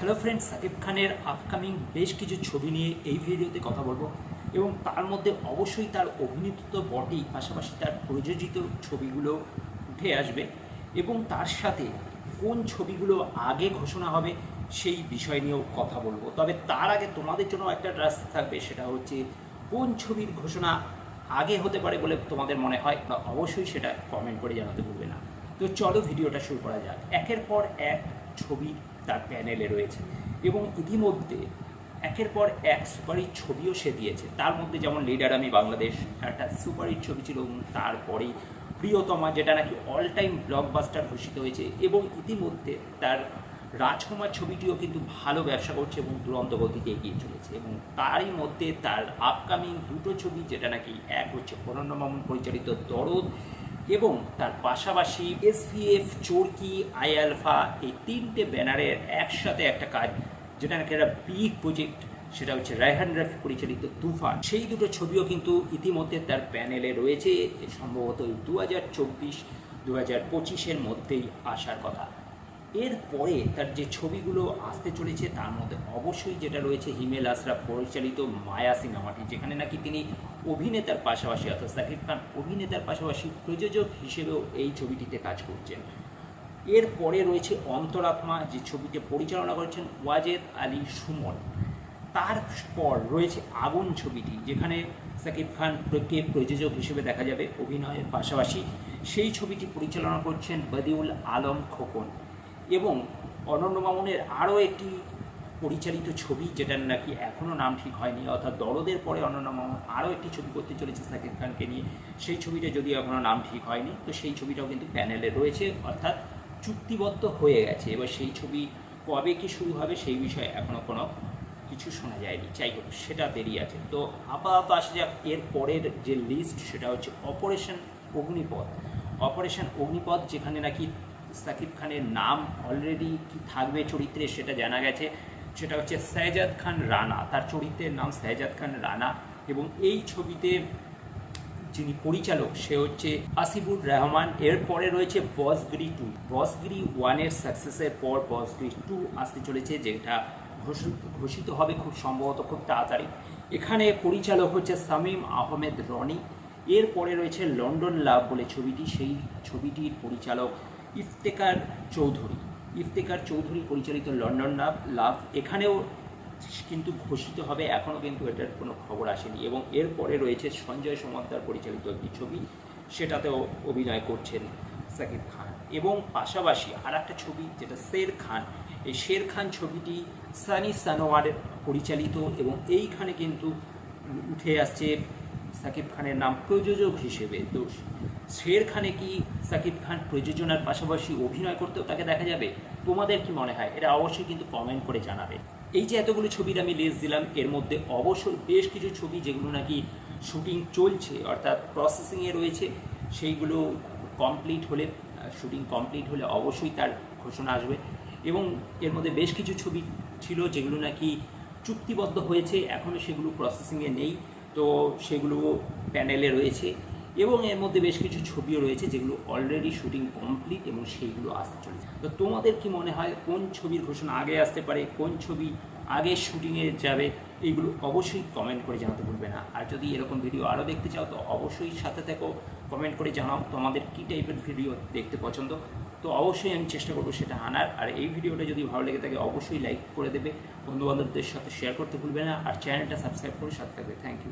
Hello friends Shakib খানের upcoming বেশ কিছু ছবি নিয়ে এই ভিডিওতে কথা বলব এবং তার মধ্যে অবশ্যই তার অভিনীত তো বটেই, পাশাপাশি তার প্রযোজিত ছবিগুলো উঠে আসবে এবং তার সাথে কোন ছবিগুলো আগে ঘোষণা হবে সেই বিষয় নিয়েও কথা বলব। তবে তার আগে তোমাদের জন্য একটা রাস্তা থাকবে, সেটা হচ্ছে কোন ছবির ঘোষণা আগে হতে পারে বলে তোমাদের মনে হয় বা অবশ্যই সেটা কমেন্ট করে জানাতে ভুলবে না। তো চলো ভিডিওটা শুরু করা যাক। একের পর এক ছবি তার প্যানেলে রয়েছে। এবং ইতিমধ্যে একের পর এক সুপারহিট ছবিও সে দিয়েছে। তার মধ্যে যেমন লিডার আমি বাংলাদেশ, একটা সুপারহিট ছবি ছিল এবং তারপরেই প্রিয়তমা, যেটা নাকি অল টাইম ব্লকবাস্টার ঘোষিত হয়েছে। এবং ইতিমধ্যে তার রাজকুমার ছবিটিও কিন্তু ভালো ব্যবসা করছে এবং দুরন্ত গতিতে এগিয়ে চলেছে। এবং তারই মধ্যে তার আপকামিং দুটো ছবি, যেটা নাকি এক হচ্ছে অনন্য মামুন পরিচালিত দরদ এবং তার পাশাপাশি এসভিএফ, চোরকি আই আলফা এই তিনটে ব্যানারের একসাথে একটা কাজ, যেটা নাকি একটা বিগ প্রজেক্ট, সেটা হচ্ছে রায়হান রাফি পরিচালিত তুফান। সেই দুটো ছবিও কিন্তু ইতিমধ্যে তার প্যানেলে রয়েছে, সম্ভবত দু হাজার চব্বিশ দু হাজার পঁচিশের মধ্যেই আসার কথা। এরপরে তার যে ছবিগুলো আসতে চলেছে, তার মধ্যে অবশ্যই যেটা রয়েছে হিমেল আশরাফ পরিচালিত মায়া সিনেমাটি, যেখানে নাকি তিনি অভিনেতার পাশাপাশি, অর্থাৎ সাকিব খান অভিনেতার পাশাপাশি প্রযোজক হিসেবেও এই ছবিটিতে কাজ করছেন। এরপরে রয়েছে অন্তরাত্মা যে ছবিতে পরিচালনা করেছেন ওয়াজেদ আলী সুমন। তারপর রয়েছে আগুন ছবিটি, যেখানে সাকিব খানকে প্রযোজক হিসেবে দেখা যাবে অভিনয়ের পাশাপাশি। সেই ছবিটি পরিচালনা করছেন বদিউল আলম খোকন এবং অনন্য মামুনের আরও একটি পরিচালিত ছবি যেটার নাকি এখনও নাম ঠিক হয়নি, অর্থাৎ দরদের পরে অনন্য মামুন আরও একটি ছবি করতে চলেছে সাকিব খানকে নিয়ে। সেই ছবিটা যদিও এখনও নাম ঠিক হয়নি, তো সেই ছবিটাও কিন্তু প্যানেলে রয়েছে, অর্থাৎ চুক্তিবদ্ধ হয়ে গেছে। এবার সেই ছবি কবে কি শুরু হবে সেই বিষয়ে এখনও কোনো কিছু শোনা যায়নি। যাই হোক, সেটা দেরি আছে। তো আপাতত আসা যাক, এর পরের যে লিস্ট সেটা হচ্ছে অপারেশন অগ্নিপথ। অপারেশন অগ্নিপথ, যেখানে নাকি সাকিব খানের নাম অলরেডি কি থাকবে চরিত্রে সেটা জানা গেছে। সেটা হচ্ছে শাহজাদ খান রানা। তার চরিত্রের নাম শাহজাদ খান রানা এবং এই ছবিতে যিনি পরিচালক, সে হচ্ছে আসিফুর রহমান। এরপরে রয়েছে বসগিরি টু বসগিরি ওয়ানের সাকসেসের পর বসগিরি টু আসতে চলেছে, যেটা ঘোষিত হবে খুব সম্ভবত খুব তাড়াতাড়ি। এখানে পরিচালক হচ্ছে সামিম আহমেদ রনি। এরপরে রয়েছে লন্ডন লাভ বলে ছবিটি। সেই ছবিটির পরিচালক ইফতেকার চৌধুরী। ইফতেকার চৌধুরী পরিচালিত লন্ডন লাভ লাভ, এখানেও কিন্তু ঘোষিত হবে, এখনও কিন্তু এটার কোনো খবর আসেনি এবং এরপরে রয়েছে সঞ্জয় সমাদ্দার পরিচালিত একটি ছবি, সেটাতেও অভিনয় করছেন সাকিব খান। এবং পাশাপাশি আর একটা ছবি, যেটা শের খান, এই শের খান ছবিটি সানি সানোয়ার পরিচালিত এবং এইখানে কিন্তু উঠে আসছে সাকিব খানের নাম প্রযোজক হিসেবে, তো শের খানে কি সাকিব খান প্রযোজনার পাশাপাশি অভিনয় করতেও তাকে দেখা যাবে? তোমাদের কি মনে হয়? এটা অবশ্যই কিন্তু কমেন্ট করে জানাবে। এই যে এতগুলো ছবির আমি লিস্ট দিলাম, এর মধ্যে অবশ্যই বেশ কিছু ছবি যেগুলো নাকি শুটিং চলছে, অর্থাৎ প্রসেসিংয়ে রয়েছে, সেইগুলো কমপ্লিট হলে শুটিং কমপ্লিট হলে অবশ্যই তার ঘোষণা আসবে। এবং এর মধ্যে বেশ কিছু ছবি ছিল যেগুলো নাকি চুক্তিবদ্ধ হয়েছে এখনও সেগুলো প্রসেসিংয়ে নেই। তো সেগুলো প্যানেলে রয়েছে। এবং এর মধ্যে বেশ কিছু ছবিও রয়েছে যেগুলো অলরেডি শুটিং কমপ্লিট এবং সেইগুলো আসতে চলেছে। তো তোমাদের কি মনে হয় কোন ছবির ঘোষণা আগে আসতে পারে, কোন ছবি আগে শুটিংয়ে যাবে এইগুলো অবশ্যই কমেন্ট করে জানাতে ভুলবে না। আর যদি এরকম ভিডিও আরও দেখতে চাও, তো অবশ্যই সাথে থেকো কমেন্ট করে জানাও তোমাদের কী টাইপের ভিডিও দেখতে পছন্দ। তো অবশ্যই আমি চেষ্টা করব সেটা আনার। আর এই ভিডিওটা যদি ভালো লেগে থাকে, অবশ্যই লাইক করে দেবে। বন্ধুবান্ধবদের সাথে শেয়ার করতে ভুলবে না। আর চ্যানেলটা সাবস্ক্রাইব করে সাথে থাকবে। Thank you